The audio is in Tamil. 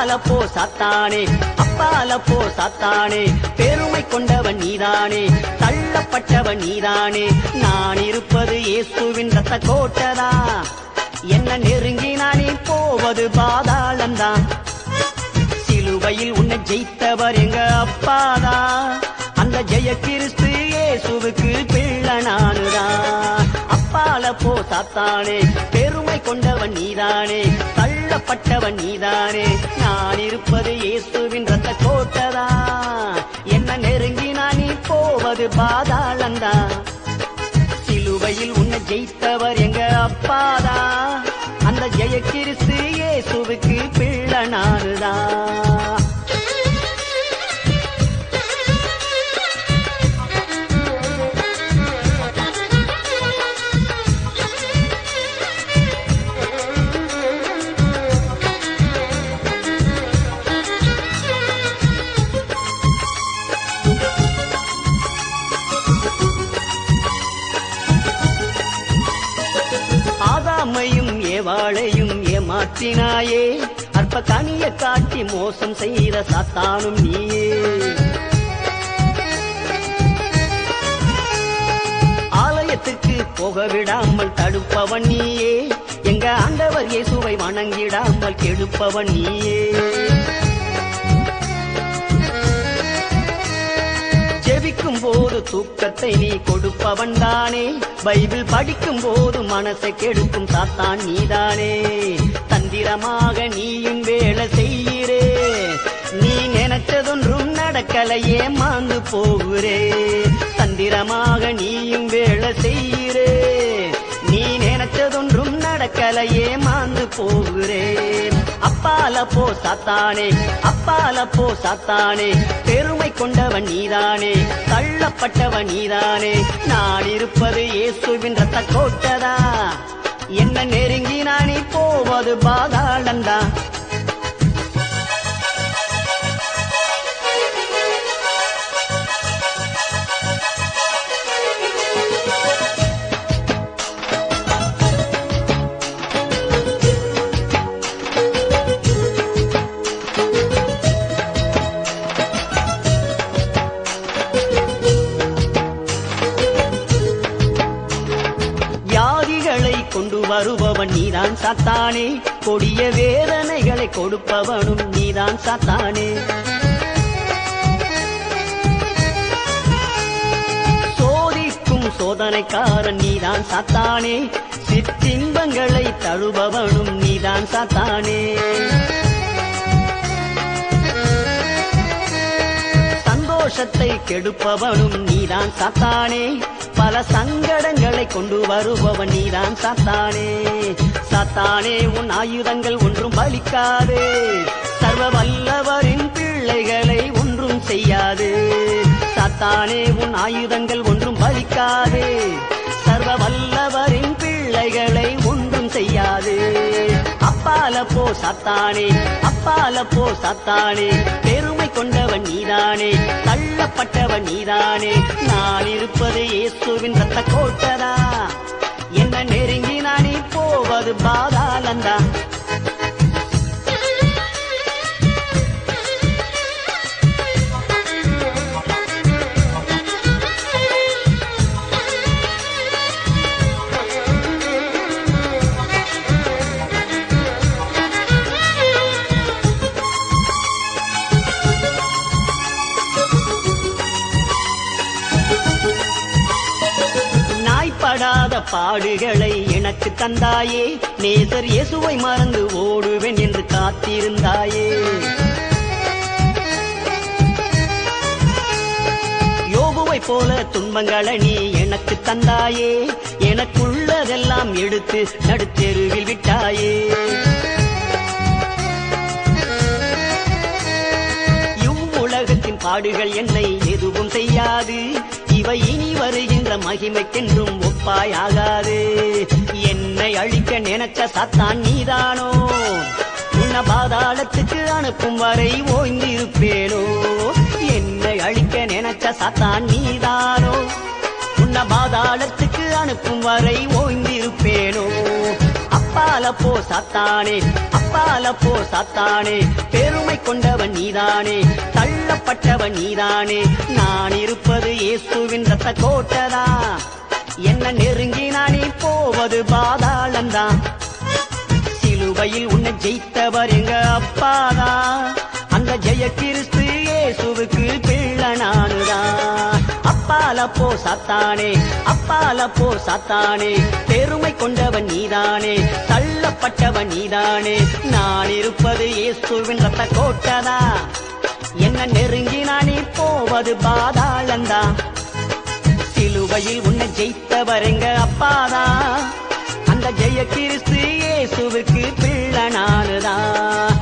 அப்பால போ சாத்தானே அப்பால போ சாத்தானே பெருமை கொண்டவன் நீதானே தள்ளப்பட்டவன் நீதானே நான் இருப்பது இயேசுவின் ரத்த கோட்டதா? என்ன நெருங்கி நானே போவது பாதாளந்தான் சிலுவையில் உன்னை ஜெயித்தவர் எங்க அப்பாதா? அந்த ஜெய கிறிஸ்து இயேசுவுக்கு பிள்ளை நானுதான் அப்பால போ சாத்தானே பெருமை கொண்டவன் நீதானே கொல்லப்பட்டவன் நீதானே. நான் இருப்பது இயேசுவின் ரத்த கோட்டதா? என்ன நெருங்கி நீ போவது பாதாளந்தா? சிலுவையில் உன்னை ஜெயித்தவர் எங்க அப்பாதா? அந்த ஜெய கிறிஸ்து இயேசுவுக்கு ஏவாளையும் ஏமாற்றினாயே. அற்ப கனிய காட்டி மோசம் செய்த சாத்தானும் நீயே. ஆலயத்துக்கு போக விடாமல் தடுப்பவன் நீயே. எங்க ஆண்டவர் இயேசுவை வணங்கிடாமல் கெடுப்பவன் நீயே. ஜெபிக்கும் போது தூக்கத்தை நீ கொடுப்பவன் தானே. பைபிள் படிக்கும் போது மனசை கெடுக்கும் சாத்தான் நீதானே. தந்திரமாக நீயும் வேலை செய்கிறே. நீ நினைச்சதொன்றும் நடக்கலையே மாந்து போகிறே. தந்திரமாக நீயும் வேலை செய்கிறே. நீ நினைச்சதொன்றும் நடக்கலையே மாந்து போகிறேன் அப்பால போ சாத்தானே. அப்பால போ சாத்தானே. பெரும் கொண்டவன் நீதானே தள்ளப்பட்டவன் நீதானே. நான் இருப்பது இயேசுவின் ரத்த கோட்டதா? என்ன நெருங்கி நானே போவது பாதாளந்தா? நீதான் சாத்தானே. கொடிய வேதனைகளை கொடுப்பவனும் நீதான் சாத்தானே. சோதிக்கும் சோதனைக்காரன் நீதான் சாத்தானே. சிற்றின்பங்களை தழுபவனும் நீதான் சாத்தானே. சந்தோஷத்தை கெடுப்பவனும் நீதான் சாத்தானே. பல சங்கடங்களை கொண்டு வருபவன் நீதான் சாத்தானே. சாத்தானே உன் ஆயுதங்கள் ஒன்றும் பலிக்காதே. சர்வ வல்லவரின் பிள்ளைகளை ஒன்றும் செய்யாது. சாத்தானே உன் ஆயுதங்கள் ஒன்றும் பலிக்காதே. சர்வ வல்லவரின் பிள்ளைகளை ஒன்றும் செய்யாது. அப்பால போ சத்தானே. அப்பால போ சத்தானே. பெரு கொண்டவன் நீதானே தள்ளப்பட்டவன் நீதானே. நான் இருப்பது இயேசுவின் ரத்த கோட்டதா? என்ன நெருங்கி நானே போவது பாதாளந்தான் பாடுகளை எனக்கு தந்தாயே. நேசர் இயேசுவை மறந்து ஓடுவேன் என்று காத்திருந்தாயே. யோகுவை போல துன்பங்களை நீ எனக்கு தந்தாயே. எனக்குள்ளதெல்லாம் எடுத்து நடுத்தெருவில் விட்டாயே. இவ்வுலகத்தின் பாடுகள் என்னை எதுவும் செய்யாது. இவை இனி வருகின்ற மகிமைக்கென்றும் ஒப்பாயாகாது. என்னை அழிக்க நினைச்ச சத்தான் நீதானோ? உன்ன பாதாளத்துக்கு அனுப்பும் வரை ஓய்ந்திருப்பேனோ? என்னை அழிக்க நினைச்ச சத்தான் நீதானோ? உன்ன பாதாளத்துக்கு அனுப்பும் வரை ஓய்ந்திருப்பேனோ? அப்பால போ சாத்தானே அப்பால போ சாத்தானே. பெருமை கொண்டவன் நீதானே. தள்ளப்பட்டவன் நீதானே. நான் இருப்பது இயேசுவின் ரத்த கோட்டதா? என்ன நெருங்கி நானே போவது பாதாளந்தான் சிலுவையில் உன்னை ஜெயித்தவர் எங்க அப்பாதா? அந்த ஜெய கிறிஸ்து இயேசுவுக்கு பிள்ளை நானுதான் அப்பால போ சாத்தானே. அப்பால போ சாத்தானே. பெருமை கொண்டவன் நீதானே. தள்ளப்பட்டவன் நீதானே. நான் இருப்பது இயேசுவின் ரத்த கோட்டதா? என்ன நெருங்கி நானே போவது பாதாளந்தா? சிலுவையில் உன்னை ஜெயித்தவருங்க அப்பாதா? அந்த ஜெய கிறிஸ்து இயேசுவுக்கு பிள்ளை நானுதான்